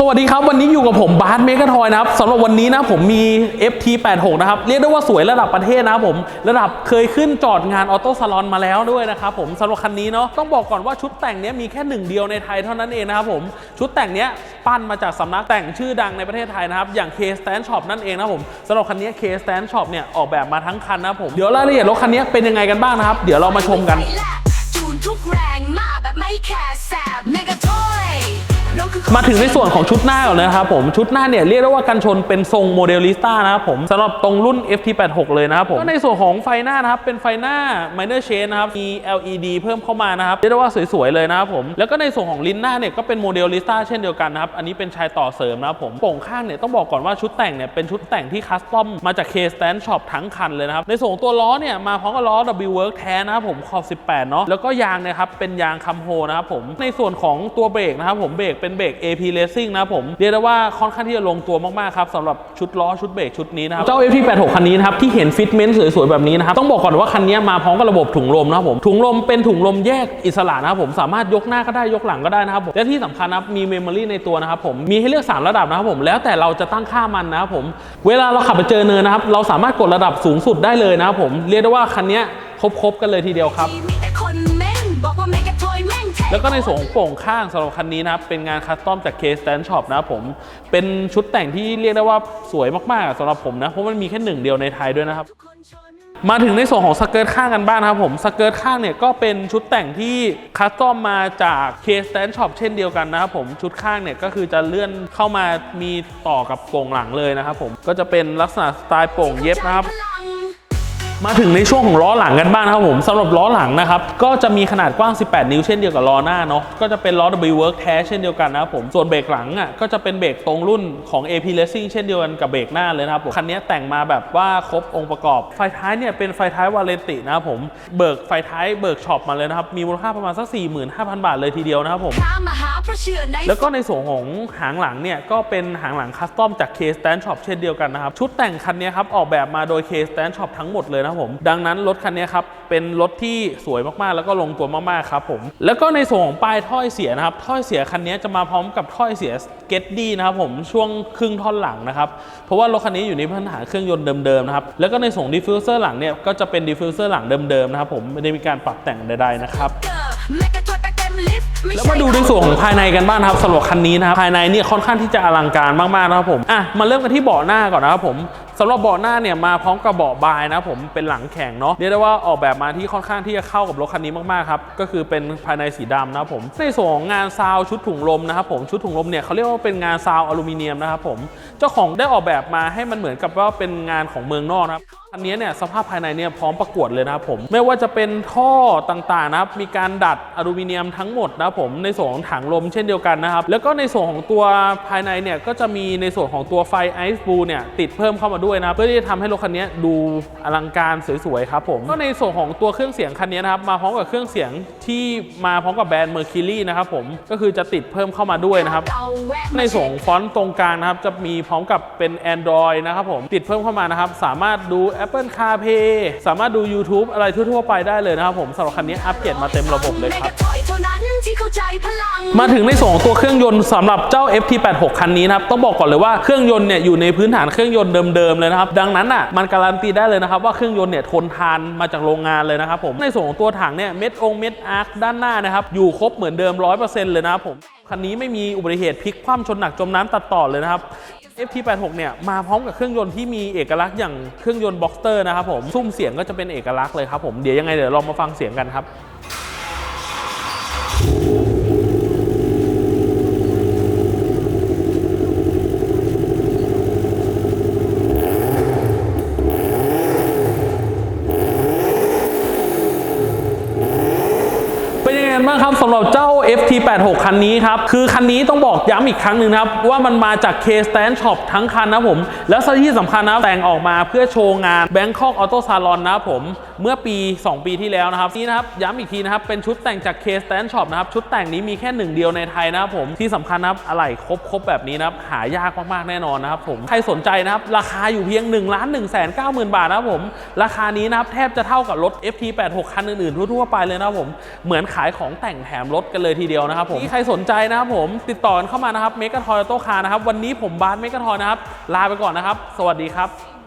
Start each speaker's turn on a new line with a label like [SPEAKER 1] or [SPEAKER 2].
[SPEAKER 1] สวัสดีครับ วันนี้อยู่กับผมบาสเมกะทอยนะครับสำหรับวันนี้นะผมมี FT86 นะครับ เรียกได้ว่าสวยระดับประเทศนะครับผมระดับเคยขึ้นจอดงานออโต้ซาลอนมาแล้วด้วยนะครับผมสำหรับคันนี้เนาะต้องบอกก่อนว่าชุดแต่งเนี้ยมีแค่หนึ่งเดียวในไทยเท่านั้นเองนะครับผมชุดแต่งเนี้ยปั้นมาจากสำนักแต่งชื่อดังในประเทศไทยนะครับอย่าง K Stand Shop นั่นเองนะครับผมสำหรับคันนี้ K Stand Shop เนี่ยออกแบบมาทั้งคันนะครับผมเดี๋ยวรายละเอียดรถคันนี้เป็นยังไงกันบ้างนะครับเดี๋ยวเรามาชมกัน
[SPEAKER 2] จูนทุกแรงมาแบบไม่แคร มา
[SPEAKER 1] ถึงในส่วนของชุดหน้าก่อนนะครับผมชุดหน้าเนี่ยเรียกได้ว่ากันชนเป็นทรงโมเดลลิสต้านะครับผมสำหรับตรงรุ่น FT86 เลยนะครับผมก็ในส่วนของไฟหน้านะครับเป็นไฟหน้า minor shade นะครับมี LED เพิ่มเข้ามานะครับเรียกได้ว่าสวยๆเลยนะครับผมแล้วก็ในส่วนของลิ้นหน้าเนี่ยก็เป็นโมเดลลิสต้าเช่นเดียวกันนะครับอันนี้เป็นชายต่อเสริมนะครับผมโป่งข้างเนี่ยต้องบอกก่อนว่าชุดแต่งเนี่ยเป็นชุดแต่งที่คัสตอมมาจาก K Stand Shop ทั้งคันเลยนะครับในส่วนตัวล้อเนี่ยมาพร้อมกับล้อ W Work แท้นะครับผมขอบ 18เนาะแล้วก็ยางนะครับเป็นยางคัมโฮนะครับผมในส่วนของตัวเบรกนะครับผมเบรกเป็นเบรก AP Racing นะผมเรียกได้ว่าค่อนข้างที่จะลงตัวมากๆครับสำหรับชุดล้อชุดเบรกชุดนี้นะครับเจ้า FT86 คันนี้นะครับที่เห็นฟิตเมนต์สวยๆแบบนี้นะครับต้องบอกก่อนว่าคันนี้มาพร้อมกับระบบถุงลมนะครับผมถุงลมเป็นถุงลมแยกอิสระนะครับผมสามารถยกหน้าก็ได้ยกหลังก็ได้นะครับผมและที่สำคัญนะครับมีเมมโมรี่ในตัวนะครับผมมีให้เลือก 3 ระดับนะครับผมแล้วแต่เราจะตั้งค่ามันนะครับผมเวลาเราขับไปเจอเนินนะครับเราสามารถกดระดับสูงสุดได้เลยนะครับผมเรียกได้ว่าคันนี้ครบๆกันเลยทีเดียวครับ
[SPEAKER 2] แล้
[SPEAKER 1] วก็ในส่วนของโป่งข้างสำหรับคันนี้นะครับเป็นงานคัสตอมจาก K Stand Shop นะครับผมเป็นชุดแต่งที่เรียกได้ว่าสวยมากๆสำหรับผมนะเพราะมันมีแค่หนึ่งเดียวในไทยด้วยนะครับมาถึงในส่วนของสเกิร์ตข้างกันบ้างนะครับผมสเกิร์ตข้างเนี่ยก็เป็นชุดแต่งที่คัสตอมมาจาก K Stand Shop เช่นเดียวกันนะครับผมชุดข้างเนี่ยก็คือจะเลื่อนเข้ามามีต่อกับโป่งหลังเลยนะครับผมก็จะเป็นลักษณะสไตล์โป่งเย็บนะครับ มาถึงในช่วงของล้อหลังกันบ้างนะครับผมสำหรับล้อหลังนะครับ ก็จะมีขนาดกว้าง 18 นิ้วเช่นเดียวกับล้อหน้าเนาะก็จะเป็นล้อ W Work แท้เช่นเดียวกันนะครับผมส่วนเบรกหลังอะก็จะเป็นเบรกตรงรุ่นของ AP Racing เช่นเดียวกันกับเบรกหน้าเลยนะครับผมคันนี้แต่งมาแบบว่าครบองค์ประกอบ ไฟท้ายเนี่ยเป็นไฟท้ายวาเลนตินะครับผมเบิกไฟท้ายเบิกช็อปมาเลยนะครับมีมูลค่าประมาณสัก 45,000 บาทเลยทีเดียวนะครับผมแล้วก็ในส่วนของหางหลังเนี่ยก็เป็นหางหลังคัสตอมจาก K Stand Shop เช่นเดียวกันนะครับชุดแต่งคันนี้ครับออกแบบมาโดย K Stand Shop ทั้งหมดเลยนะครับผมดังนั้นรถคันนี้ครับเป็นรถที่สวยมากๆ แล้วก็ลงตัวมากๆครับผมแล้วก็ในส่วนของปลายถ้อยเสียนะครับถ้อยเสียคันนี้จะมาพร้อมกับถ้อยเสียเกตดี้นะครับผมช่วงครึ่งท่อนหลังนะครับเพราะว่ารถคันนี้อยู่ในพื้นฐานเครื่องยนต์เดิมๆนะครับแล้วก็ในส่วนดิฟฟิวเซอร์หลังเนี่ยก็จะเป็นดิฟฟิวเซอร์หลังเดิมๆนะครับผมไม่ได้มีการปรับแต่งใดๆนะครับ
[SPEAKER 2] แล้
[SPEAKER 1] วมาดูในส่วนของภายในกันบ้างครับสำหรับคันนี้นะครับภายในเนี่ยค่อนข้างที่จะอลังการมากๆนะครับผมอะมาเริ่มกันที่เบาะหน้าก่อนนะครับผม สำหรับเบาะหน้าเนี่ยมาพร้อมกับเบาะบายนะผมเป็นหลังแข็งเนาะเรียกได้ว่าออกแบบมาที่ค่อนข้างที่จะเข้ากับรถคันนี้มากๆครับก็คือเป็นภายในสีดำนะผมในส่วนของงานซาวชุดถุงลมนะครับผมชุดถุงลมเนี่ยเขาเรียกว่าเป็นงานซาวอลูมิเนียมนะครับผมเจ้าของได้ออกแบบมาให้มันเหมือนกับว่าเป็นงานของเมืองนอกนะครับอันนี้เนี่ยสภาพภายในเนี่ยพร้อมประกวดเลยนะครับผมไม่ว่าจะเป็นท่อต่างๆนะครับมีการดัดอลูมิเนียมทั้งหมดนะผมในส่วนของถังลมเช่นเดียวกันนะครับแล้วก็ในส่วนของตัวภายในเนี่ยก็จะมีในส่วนของตัวไฟไอซ์บูเนี่ยติดเพิ่มเข้ามาด้วยนะเพื่อที่จะทำให้รถคันนี้ดูอลังการสวยๆครับผมก็ในส่วนของตัวเครื่องเสียงคันนี้นะครับมาพร้อมกับเครื่องเสียงที่มาพร้อมกับแบรนด์ Mercury นะครับผมก็คือจะติดเพิ่มเข้ามาด้วยนะครับในส่วนของฟอนต์ตรงกลางนะครับจะมีพร้อมกับเป็น Android นะครับผมติดเพิ่มเข้ามานะครับสามารถดู Apple CarPlay สามารถดู YouTube อะไรทั่วๆไปได้เลยนะครับผมสำหรับคันนี้อัปเกรดมาเต็มระบบเลยครับ
[SPEAKER 2] มา
[SPEAKER 1] ถึงในส่วนของตัวเครื่องยนต์สำหรับเจ้า FT86 คันนี้นะครับต้องบอกก่อนเลยว่าเครื่องยนต์เนี่ยอยู่ในพื้นฐานเครื่องยนต์เดิมเลยนะครับ ดังนั้นอะมันการันตีได้เลยนะครับว่าเครื่องยนต์เนี่ยทนทานมาจากโรงงานเลยนะครับผมในส่วนของตัวถังเนี่ยเม็ดองเม็ดอาร์คด้านหน้านะครับอยู่ครบเหมือนเดิม 100%เลยนะครับผมคันนี้ไม่มีอุบัติเหตุพลิกคว่ำชนหนักจมน้ำตัดต่อเลยนะครับ FT86 เนี่ยมาพร้อมกับเครื่องยนต์ที่มีเอกลักษณ์อย่างเครื่องยนต์บ็อกเตอร์นะครับผมซุ้มเสียงก็จะเป็นเอกลักษณ์เลยครับผมเดี๋ยวยังไงเดี๋ยวลองมาฟังเสียงกันครับ เป็นยังไงกั นบ้างครับสำหรับเจ้า FT86 คันนี้ครับ คือคันนี้ต้องบอกย้ำอีกครั้งหนึ่งครับ ว่ามันมาจาก K Stand Shop ทั้งคันนะผม และที่สำคัญนะแต่งออกมาเพื่อโชว์งาน Bangkok Auto Salon นะผม เมื่อปี 2 ปีที่แล้วนะครับนี่นะครับย้ำอีกทีนะครับเป็นชุดแต่งจาก K Stand Shop นะครับชุดแต่งนี้มีแค่หนึ่งเดียวในไทยนะครับผมที่สำคัญนะครับอะไหล่ครบครบแบบนี้นะครับหายากมากๆแน่นอนนะครับผมใครสนใจนะครับราคาอยู่เพียง1นึ่งล้านหนึ่งแสนเก้าหมื่นบาทนะครับผมราคานี้นะครับแทบจะเท่ากับรถ FT86 คันอื่นๆทั่วๆไปเลยนะครับผมเหมือนขายของแต่งแถมรถกันเลยทีเดียวนะครับผมที่ใครสนใจนะครับผมติดต่อเข้ามานะครับเมกะทอยโตคานะครับวันนี้ผมบาสเมกะทอยนะครับลาไปก่อนนะครับ สวัสดีครับ